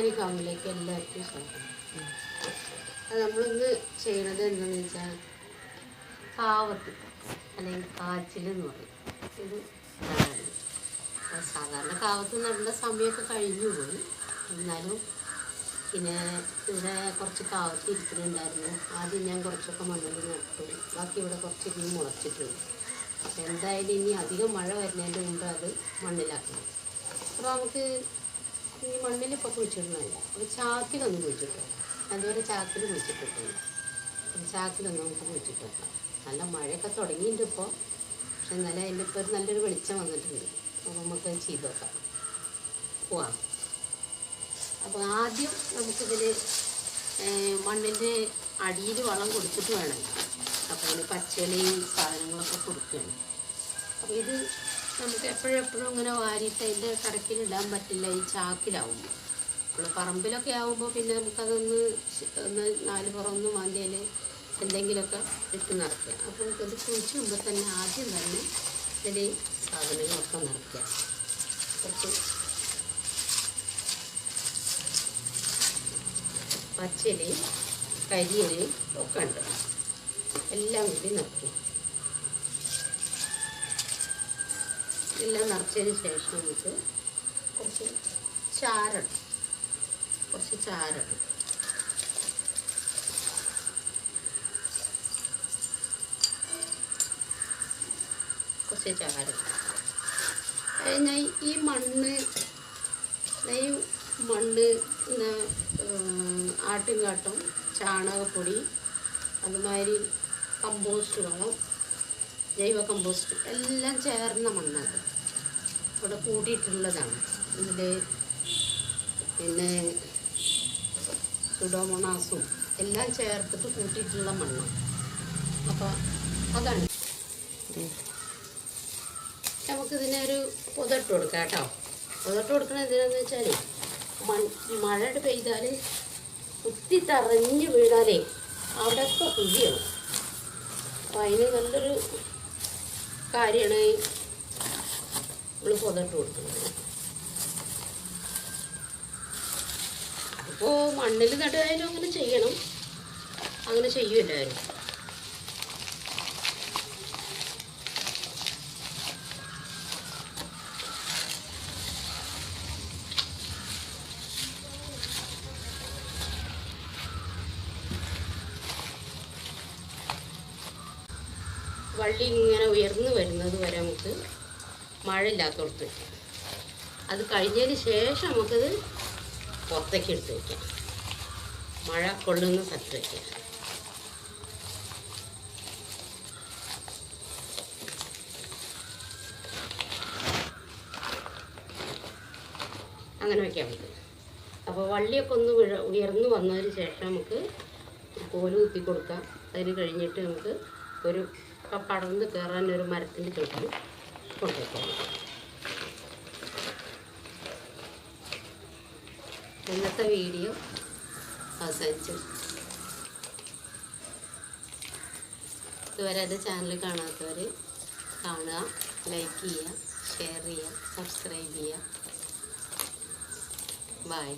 Organic ഫാമിലേക്ക് എല്ലാവർക്കും സ്വാഗതം അത് നമ്മളിന്ന് ചെയ്യണത് എന്താണെന്ന് വെച്ചാൽ കാവത്തി അല്ലെങ്കിൽ കാച്ചിൽ എന്ന് പറയും. ഇത് സാധാരണ കാവത്ത് നടേണ്ട സമയമൊക്കെ കഴിഞ്ഞു പോയി. എന്നാലും പിന്നെ ഇവിടെ കുറച്ച് കാവത്ത് ഇരിക്കുന്നുണ്ടായിരുന്നു. ആദ്യം ഞാൻ കുറച്ചൊക്കെ മണ്ണിൽ നട്ടു. ബാക്കി ഇവിടെ കുറച്ച് ഇനി മുളച്ചിട്ടുണ്ട് എന്തായാലും ഇനി അധികം മഴ വരുന്നതിന്റെ മുമ്പ് അത് മണ്ണിലാക്കണം. അപ്പോൾ നമുക്ക് ഈ മണ്ണിൽ ഇപ്പോൾ കുഴിച്ചിടണമല്ല ഒരു ചാക്കിലൊന്ന് കുഴിച്ചിട്ടു. അതുപോലെ ചാക്കിൽ കുഴിച്ചിട്ടിട്ടുണ്ട്. ഒരു ചാക്കിലൊന്ന് നമുക്ക് കുഴിച്ചിട്ട് വെക്കാം നല്ല മഴയൊക്കെ തുടങ്ങിയിട്ടുണ്ട് ഇപ്പോൾ പക്ഷെ എന്നാലും അതിന്റെ ഇപ്പോൾ ഒരു നല്ലൊരു വെളിച്ചം വന്നിട്ടുണ്ട്. അപ്പോൾ നമുക്ക് ചെയ്ത് വെക്കാം പോവാം. അപ്പോൾ ആദ്യം നമുക്കിതിൽ മണ്ണിന്റെ അടിയിൽ വളം കൊടുത്തിട്ട് വേണം. അപ്പോൾ അതിന് പച്ചളിയും സാധനങ്ങളൊക്കെ കൊടുക്കുകയാണ്. അപ്പോൾ ഇത് നമുക്ക് എപ്പോഴും എപ്പോഴും ഇങ്ങനെ വാരിയിട്ട് അതിന്റെ കടക്കിലിടാൻ പറ്റില്ല ഈ ചാക്കിലാവുമ്പോൾ നമ്മൾ പറമ്പിലൊക്കെ ആവുമ്പോൾ പിന്നെ നമുക്കതൊന്ന് ഒന്ന് നാല് പുറമൊന്ന് മാന്തിയിൽ എന്തെങ്കിലുമൊക്കെ ഇട്ട് നിറയ്ക്കുക അപ്പോൾ നമുക്കത് കുഴിച്ച് മുമ്പ് തന്നെ ആദ്യം തന്നെ ഇതിന്റെ സാധനങ്ങളൊക്കെ നിറയ്ക്കുക. കുറച്ച് പച്ചിലയും കരിയിലയും ഒക്കെ ഉണ്ട് എല്ലാം കൂടി നിറയ്ക്കുക. എല്ലാം നിറച്ചതിന് ശേഷം നമുക്ക് കുറച്ച് ചാരം കുറച്ച് ചാരം കുറച്ച് ചാരം. കഴിഞ്ഞാൽ ഈ മണ്ണ് ഈ മണ്ണ് പിന്നെ ആട്ടുംകാട്ടം ചാണകപ്പൊടി അതുമാതിരി കമ്പോസ്റ്റ് വളം ജൈവ കമ്പോസ്റ്റ് എല്ലാം ചേർന്ന മണ്ണാണ്. ഇവിടെ കൂട്ടിയിട്ടുള്ളതാണ് ഇതിൽ പിന്നെ സുഡോമോണാസും എല്ലാം ചേർത്തിട്ട് കൂട്ടിയിട്ടുള്ള മണ്ണ് അപ്പോൾ അതാണ്. നമുക്കിതിനൊരു പുതട്ട് കൊടുക്കാം കേട്ടോ. പുതട്ട് കൊടുക്കണത് എന്തിനാന്ന് വെച്ചാൽ മഴ പെയ്താൽ കുത്തി തറഞ്ഞ് വീണാലേ അവിടെയൊക്കെ കുതിയാണ് അപ്പോൾ അതിന് നല്ലൊരു കാര്യമാണ് നമ്മൾ പുതട്ട് കൊടുക്കുന്നത്. അപ്പോൾ മണ്ണിൽ നടുവായാലും അങ്ങനെ ചെയ്യണം. അങ്ങനെ ചെയ്യും വള്ളി ഇങ്ങനെ ഉയർന്നു വരുന്നത് വരെ നമുക്ക് മഴ ഇല്ലാത്തടത്ത് വയ്ക്കാം അത് കഴിഞ്ഞതിന് ശേഷം നമുക്കത് പുറത്തേക്ക് എടുത്ത് വയ്ക്കാം മഴ കൊള്ളുന്ന സ്ഥലത്ത് വയ്ക്കാം അങ്ങനെ വയ്ക്കാൻ പറ്റും അപ്പോൾ വള്ളിയൊക്കെ ഒന്ന് ഉയർന്നു വന്നതിന് ശേഷം നമുക്ക് കോൽ കുത്തി കൊടുക്കാം. അതിന് കഴിഞ്ഞിട്ട് നമുക്ക് ഒരു പടർന്ന് കയറാൻ ഒരു മരത്തിന്റെ ചുവട്ടിൽ കൊണ്ടുപോകും ഇന്നത്തെ വീഡിയോ അവസാനിച്ചു. ഇതുവരെ അത് ചാനൽ കാണാത്തവർ കാണുക ലൈക്ക് ചെയ്യുക ഷെയർ ചെയ്യുക സബ്സ്ക്രൈബ് ചെയ്യുക. ബായ്